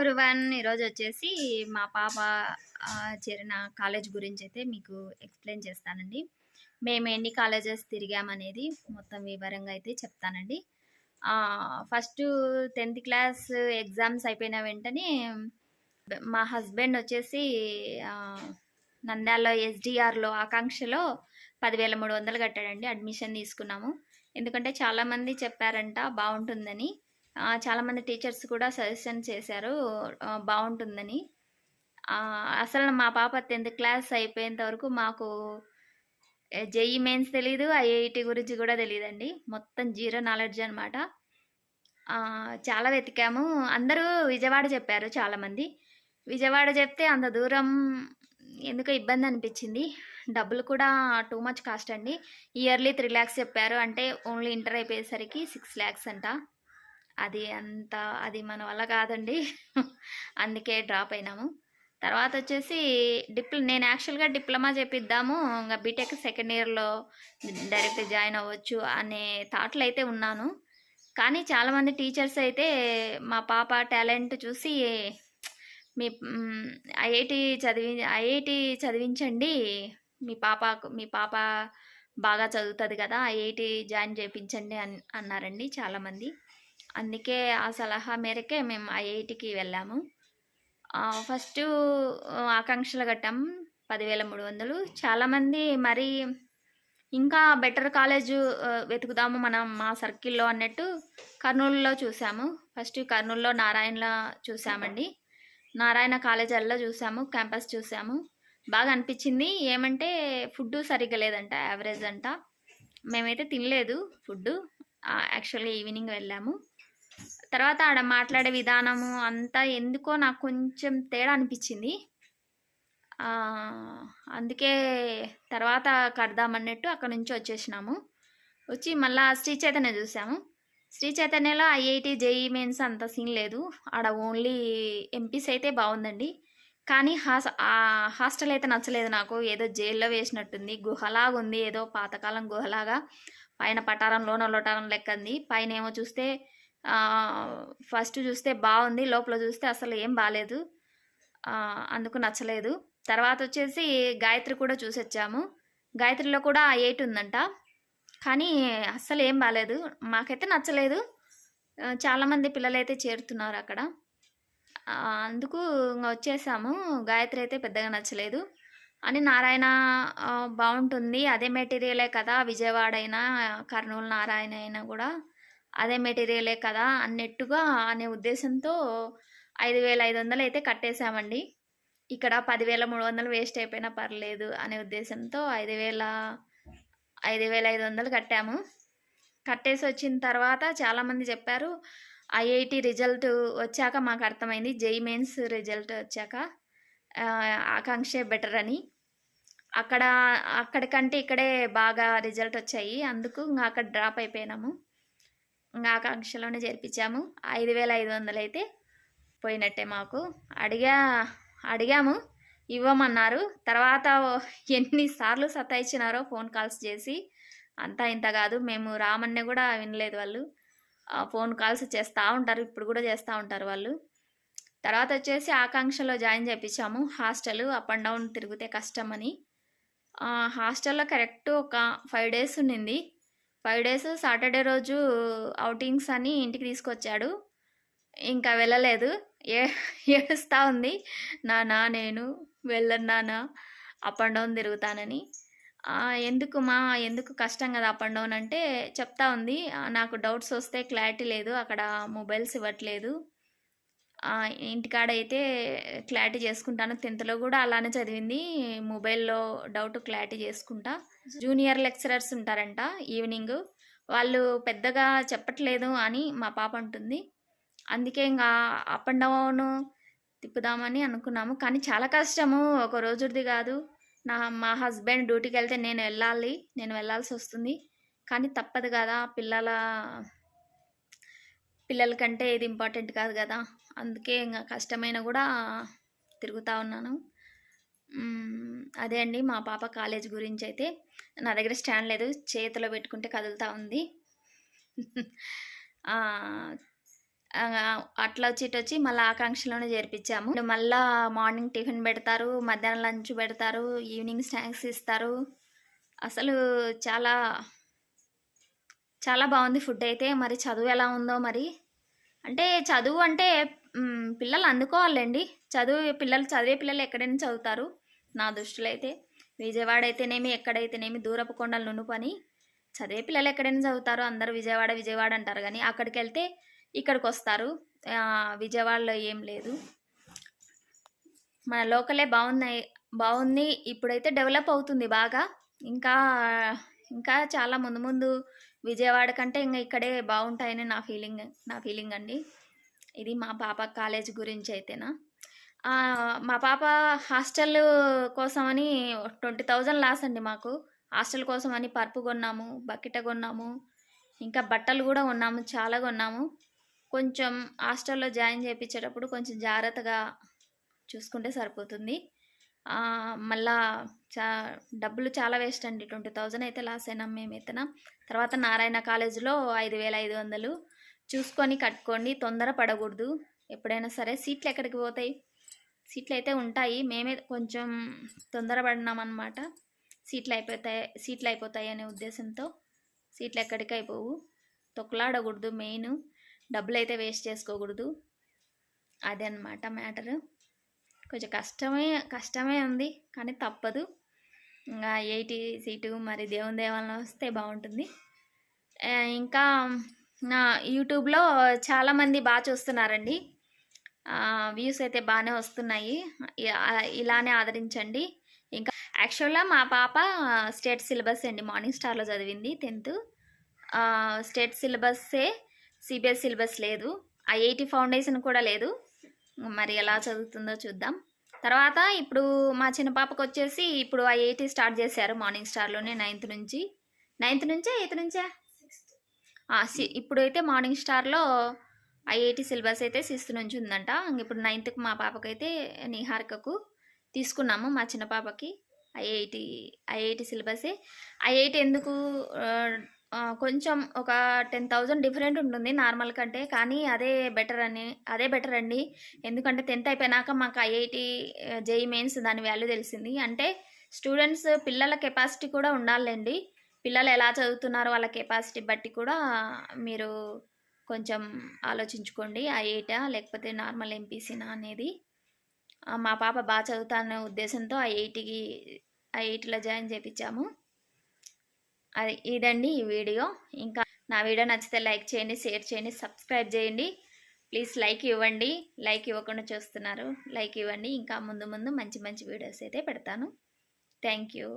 Everyone ఈరోజు వచ్చేసి మా పాప చేరిన కాలేజ్ గురించి అయితే మీకు ఎక్స్ప్లెయిన్ చేస్తానండి. మేము ఎన్ని కాలేజెస్ తిరిగామనేది మొత్తం వివరంగా అయితే చెప్తానండి. ఫస్ట్ టెన్త్ క్లాస్ ఎగ్జామ్స్ అయిపోయిన వెంటనే మా హస్బెండ్ వచ్చేసి ఆ, నంద్యాలలో ఎస్డిఆర్లో ఆకాంక్షలో పదివేల మూడు వందలు కట్టాడండి అడ్మిషన్ తీసుకున్నాము. ఎందుకంటే చాలామంది చెప్పారంట బాగుంటుందని. చాలామంది టీచర్స్ కూడా సజెషన్ చేశారు. బాగుంటుందని. అసలు మా పాప టెన్త్ క్లాస్ అయిపోయేంత వరకు మాకు జేఈ మెయిన్స్ తెలీదు ఐఐటి గురించి కూడా తెలియదండి మొత్తం జీరో నాలెడ్జ్ అనమాట చాలా వెతికాము. అందరూ విజయవాడ చెప్పారు చాలామంది విజయవాడ చెప్తే అంత దూరం ఎందుకో ఇబ్బంది అనిపించింది. డబ్బులు కూడా టూ మచ్ కాస్ట్ అండి. ఇయర్లీ త్రీ ల్యాక్స్ చెప్పారు. అంటే ఓన్లీ ఇంటర్ అయిపోయేసరికి సిక్స్ ల్యాక్స్ అంట. అది అంత అది మన వల్ల కాదండి. అందుకే డ్రాప్ అయినాము. తర్వాత వచ్చేసి డిప్ల నేను యాక్చువల్గా డిప్లొమా చేపిద్దాము. ఇంకా బీటెక్ సెకండ్ ఇయర్లో డైరెక్ట్ జాయిన్ అవ్వచ్చు అనే థాట్లు అయితే ఉన్నాను. కానీ చాలామంది టీచర్స్ అయితే మా పాప టాలెంట్ చూసి మీ ఐఐటి చదివి ఐఐటి చదివించండి. మీ పాపకు మీ పాప బాగా చదువుతుంది కదా ఐఐటి జాయిన్ చేయించండి అన్ అన్నారండి చాలామంది. అందుకే ఆ సలహా మేరకే మేము ఐఐటికి వెళ్ళాము. ఫస్ట్ ఆకాంక్షలు కట్టాం. పదివేల మూడు వందలు. చాలామంది మరి ఇంకా బెటర్ కాలేజ్ వెతుకుదాము మనం మా సర్కిల్లో అన్నట్టు కర్నూలులో చూసాము. ఫస్ట్ కర్నూలులో నారాయణలో చూసామండి. నారాయణ కాలేజీల్లో చూసాము క్యాంపస్ చూసాము. బాగా అనిపించింది. ఏమంటే ఫుడ్ సరిగ్గా లేదంట యావరేజ్ అంట. మేమైతే తినలేదు ఫుడ్ యాక్చువల్లీ ఈవినింగ్ వెళ్ళాము. తర్వాత ఆడ మాట్లాడే విధానము అంతా ఎందుకో నాకు కొంచెం తేడా అనిపించింది. అందుకే తర్వాత కడదామన్నట్టు అక్కడ నుంచి వచ్చేసినాము. వచ్చి మళ్ళా శ్రీ చైతన్య చూసాము. శ్రీ చైతన్యలో ఐఐటి జేఈ మెయిన్స్ అంత సీన్ లేదు. ఆడ ఓన్లీ ఎంపీస్ అయితే బాగుందండి. కానీ హాస్ ఆ హాస్టల్ అయితే నచ్చలేదు నాకు. ఏదో జైల్లో వేసినట్టుంది. గుహలాగా ఉంది ఏదో పాతకాలం గుహలాగా. పైన పటారం లోన లోటారం లెక్క ఉంది పైన ఏమో చూస్తే ఫస్ట్ చూస్తే బాగుంది లోపల చూస్తే అసలు ఏం బాగాలేదు అందుకు నచ్చలేదు. తర్వాత వచ్చేసి గాయత్రి కూడా చూసొచ్చాము. గాయత్రిలో కూడా ఎయిట్ ఉందంట. కానీ అస్సలు ఏం బాగాలేదు మాకైతే నచ్చలేదు. చాలామంది పిల్లలైతే చేరుతున్నారు అక్కడ. అందుకు ఇంకా వచ్చేసాము. గాయత్రి అయితే పెద్దగా నచ్చలేదు. అని నారాయణ బాగుంటుంది. అదే మెటీరియలే కదా విజయవాడ అయినా కర్నూలు నారాయణ అయినా కూడా. అదే మెటీరియలే కదా అన్నట్టుగా అనే ఉద్దేశంతో ఐదు వేల ఐదు వందలు అయితే కట్టేశామండి. ఇక్కడ పదివేల మూడు వందలు వేస్ట్ అయిపోయినా పర్లేదు అనే ఉద్దేశంతో ఐదు వేల ఐదు వేల ఐదు వందలు కట్టాము. కట్టేసి వచ్చిన తర్వాత చాలామంది చెప్పారు ఐఐటి రిజల్ట్ వచ్చాక మాకు అర్థమైంది జై మెయిన్స్ రిజల్ట్ వచ్చాక ఆకాంక్షే బెటర్ అని. అక్కడ అక్కడికంటే ఇక్కడే బాగా రిజల్ట్ వచ్చాయి అందుకు ఇంకా అక్కడ డ్రాప్ అయిపోయినాము. ఆకాంక్షలోనే చేర్పించాము. ఐదు వేల ఐదు వందలు అయితే పోయినట్టే మాకు. అడిగా అడిగాము ఇవ్వమన్నారు. తర్వాత ఎన్నిసార్లు సతాయించినారో ఫోన్ కాల్స్ చేసి అంతా ఇంత కాదు మేము రామన్నే కూడా వినలేదు వాళ్ళు. ఫోన్ కాల్స్ చేస్తూ ఉంటారు ఇప్పుడు కూడా చేస్తూ ఉంటారు వాళ్ళు. తర్వాత వచ్చేసి ఆకాంక్షలో జాయిన్ చేయించాము హాస్టల్ అప్ అండ్ డౌన్ తిరిగితే కష్టమని. హాస్టల్లో కరెక్ట్ ఒక ఫైవ్ డేస్ ఉండింది. ఫైవ్ డేస్ సాటర్డే రోజు అవుటింగ్స్ అని ఇంటికి తీసుకొచ్చాడు. ఇంకా వెళ్ళలేదు. ఏ ఏడుస్తూ ఉంది. నానా నేను వెళ్ళన్నానా నాన్న అప్ అండ్ డౌన్ తిరుగుతానని. ఎందుకు మా ఎందుకు కష్టం కదా అప్ అండ్ డౌన్ అంటే చెప్తా ఉంది. నాకు డౌట్స్ వస్తే క్లారిటీ లేదు. అక్కడ మొబైల్స్ ఇవ్వట్లేదు. ఇంటికాడ అయితే క్లారిటీ చేసుకుంటాను. టెన్త్లో కూడా అలానే చదివింది. మొబైల్లో డౌట్ క్లారిటీ చేసుకుంటా. జూనియర్ లెక్చరర్స్ ఉంటారంట ఈవినింగ్. వాళ్ళు పెద్దగా చెప్పట్లేదు అని మా పాప అంటుంది. అందుకే ఇంకా అప్ అండ్ డౌన్ తిప్పుదామని అనుకున్నాము. కానీ చాలా కష్టము. ఒక రోజుది కాదు. నా మా హస్బెండ్ డ్యూటీకి వెళ్తే నేను వెళ్ళాలి. నేను వెళ్ళాల్సి వస్తుంది. కానీ తప్పదు కదా పిల్లల పిల్లల కంటే ఇది ఇంపార్టెంట్ కాదు కదా. అందుకే ఇంకా కష్టమైన కూడా తిరుగుతూ ఉన్నాను. అదే అండి మా పాప కాలేజ్ గురించి అయితే నా దగ్గర స్టాండ్ లేదు. చేతిలో పెట్టుకుంటే కదులుతూ ఉంది. అట్లా వచ్చి ఇటు వచ్చి మళ్ళీ ఆకాంక్షలోనే చేర్పించాము. మళ్ళా మార్నింగ్ టిఫిన్ పెడతారు మధ్యాహ్నం లంచ్ పెడతారు ఈవినింగ్ స్నాక్స్ ఇస్తారు. అసలు చాలా చాలా బాగుంది ఫుడ్ అయితే. మరి చదువు ఎలా ఉందో మరి? అంటే చదువు అంటే పిల్లలు అందుకోవాలండి. చదువు పిల్లలు చదివే పిల్లలు ఎక్కడైనా చదువుతారు. నా దృష్టిలో అయితే విజయవాడ అయితేనేమి ఎక్కడైతేనేమి దూరపు కొండలు నును పని చదివే పిల్లలు ఎక్కడైనా చదువుతారు. అందరూ విజయవాడ విజయవాడ అంటారు కానీ అక్కడికి వెళ్తే ఇక్కడికి వస్తారు. విజయవాడలో ఏం లేదు. మన లోకలే బాగున్నాయి బాగుంది. ఇప్పుడైతే డెవలప్ అవుతుంది బాగా. ఇంకా ఇంకా చాలా ముందు ముందు విజయవాడ కంటే ఇంకా ఇక్కడే బాగుంటాయని నా ఫీలింగ్ నా ఫీలింగ్ అండి. ఇది మా పాప కాలేజ్ గురించి అయితేనా మా పాప హాస్టల్ కోసమని ట్వంటీ థౌజండ్ లాస్ అండి మాకు. హాస్టల్ కోసమని పరుపు కొన్నాము బకెట కొన్నాము ఇంకా బట్టలు కూడా కొన్నాము చాలా కొన్నాము. కొంచెం హాస్టల్లో జాయిన్ చేయించేటప్పుడు కొంచెం జాగ్రత్తగా చూసుకుంటే సరిపోతుంది. మళ్ళా చా డబ్బులు చాలా వేస్ట్ అండి. ట్వంటీ థౌజండ్ అయితే లాస్ అయినాం మేమైతేనా? తర్వాత నారాయణ కాలేజీలో ఐదు వేల ఐదు వందలు చూసుకొని కట్టుకోండి తొందర పడకూడదు. ఎప్పుడైనా సరే సీట్లు ఎక్కడికి పోతాయి? సీట్లు అయితే ఉంటాయి. మేమే కొంచెం తొందరపడినామన్నమాట సీట్లు అయిపోతాయి సీట్లు అయిపోతాయి అనే ఉద్దేశంతో సీట్లు ఎక్కడికి అయిపోవు. తొక్కలాడకూడదు మెయిన్. డబ్బులు అయితే వేస్ట్ చేసుకోకూడదు. అదే అన్నమాట మ్యాటరు. కొంచెం కష్టమే కష్టమే ఉంది కానీ తప్పదు. ఇంకా ఎయిటీ సీటు మరి దేవుని దేవాలన వస్తే బాగుంటుంది. ఇంకా నా యూట్యూబ్లో చాలామంది బాగా చూస్తున్నారండి. వ్యూస్ అయితే బాగానే వస్తున్నాయి. ఇలానే ఆదరించండి. ఇంకా యాక్చువల్గా మా పాప స్టేట్ సిలబస్ అండి. మార్నింగ్ స్టార్లో చదివింది టెన్త్. స్టేట్ సిలబస్సే సిబిఎస్ సిలబస్ లేదు. ఐఐటి ఫౌండేషన్ కూడా లేదు. మరి ఎలా చదువుతుందో చూద్దాం. తర్వాత ఇప్పుడు మా చిన్న పాపకు వచ్చేసి ఇప్పుడు ఐఐటి స్టార్ట్ చేశారు మార్నింగ్ స్టార్లోనే నైన్త్ నుంచి. నైన్త్ నుంచే ఎయిత్ నుంచే? ఇప్పుడైతే మార్నింగ్ స్టార్లో ఐఐటి సిలబస్ అయితే సిక్స్త్ నుంచి ఉందంట. ఇప్పుడు నైన్త్కి మా పాపకైతే నిహారికకు తీసుకున్నాము మా చిన్న పాపకి ఐఐటి ఐఐటి సిలబసే. ఐఐటి ఎందుకు కొంచెం ఒక టెన్ థౌజండ్ డిఫరెంట్ ఉంటుంది నార్మల్ కంటే కానీ అదే బెటర్ అని అదే బెటర్ అండి. ఎందుకంటే టెన్త్ అయిపోయినాక మాకు ఐఐటి జేఈ మెయిన్స్ దాని వాల్యూ తెలిసింది. అంటే స్టూడెంట్స్ పిల్లల కెపాసిటీ కూడా ఉండాలండి పిల్లలు ఎలా చదువుతున్నారో వాళ్ళ కెపాసిటీ బట్టి కూడా మీరు కొంచెం ఆలోచించుకోండి. ఐఐటా లేకపోతే నార్మల్ ఎంపీసీనా అనేది. మా పాప బాగా చదువుతానే ఉద్దేశంతో ఐఐటికి ఐఐటిలో జాయిన్ చేయించాము అది ఇదండి ఈ వీడియో. ఇంకా నా వీడియో నచ్చితే లైక్ చేయండి షేర్ చేయండి సబ్స్క్రైబ్ చేయండి. ప్లీజ్ లైక్ ఇవ్వండి. లైక్ ఇవ్వకుండా చూస్తున్నారు. లైక్ ఇవ్వండి. ఇంకా ముందు ముందు మంచి మంచి వీడియోస్ అయితే పెడతాను. Thank you.